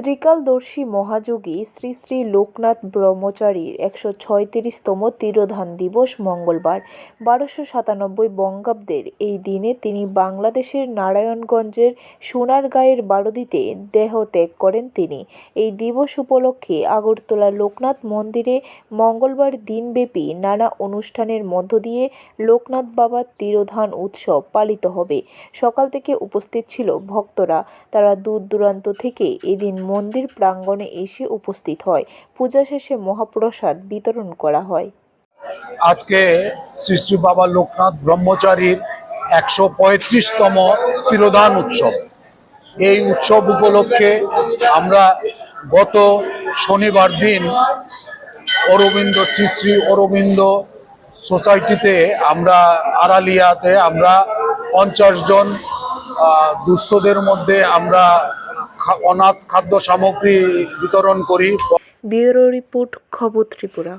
ত্রিকালদর্শী মহাযোগী শ্রী শ্রী লোকনাথ ব্রহ্মচারীর একশো ছয়ত্রিশতম তিরোধান দিবস মঙ্গলবার, বারোশো সাতানব্বই বঙ্গাব্দের এই দিনে তিনি বাংলাদেশের নারায়ণগঞ্জের সোনারগাঁয়ের বারোদিতে দেহ ত্যাগ করেন তিনি। এই দিবস উপলক্ষে আগরতলা লোকনাথ মন্দিরে মঙ্গলবার দিনব্যাপী নানা অনুষ্ঠানের মধ্য দিয়ে লোকনাথ বাবার তিরোধান উৎসব পালিত হবে। সকাল থেকে উপস্থিত ছিল ভক্তরা। তারা দূর দূরান্ত থেকে এদিন মন্দির প্রাঙ্গণে এসে উপস্থিত হয়। পূজা শেষে মহাপ্রসাদ বিতরণ করা হয়। আজকে শ্রী শ্রী বাবা লোকনাথ ব্রহ্মচারীর একশো পঁয়ত্রিশতম তিরোধান উৎসব। এই উৎসব উপলক্ষে আমরা গত শনিবার দিন অরবিন্দ, শ্রী শ্রী অরবিন্দ সোসাইটিতে আমরা, আড়ালিয়াতে আমরা পঞ্চাশ জন দুস্থদের মধ্যে আমরা অনাথ খাদ্য সামগ্রী বিতরণ করি। ব্যুরো রিপোর্ট খবর ত্রিপুরা।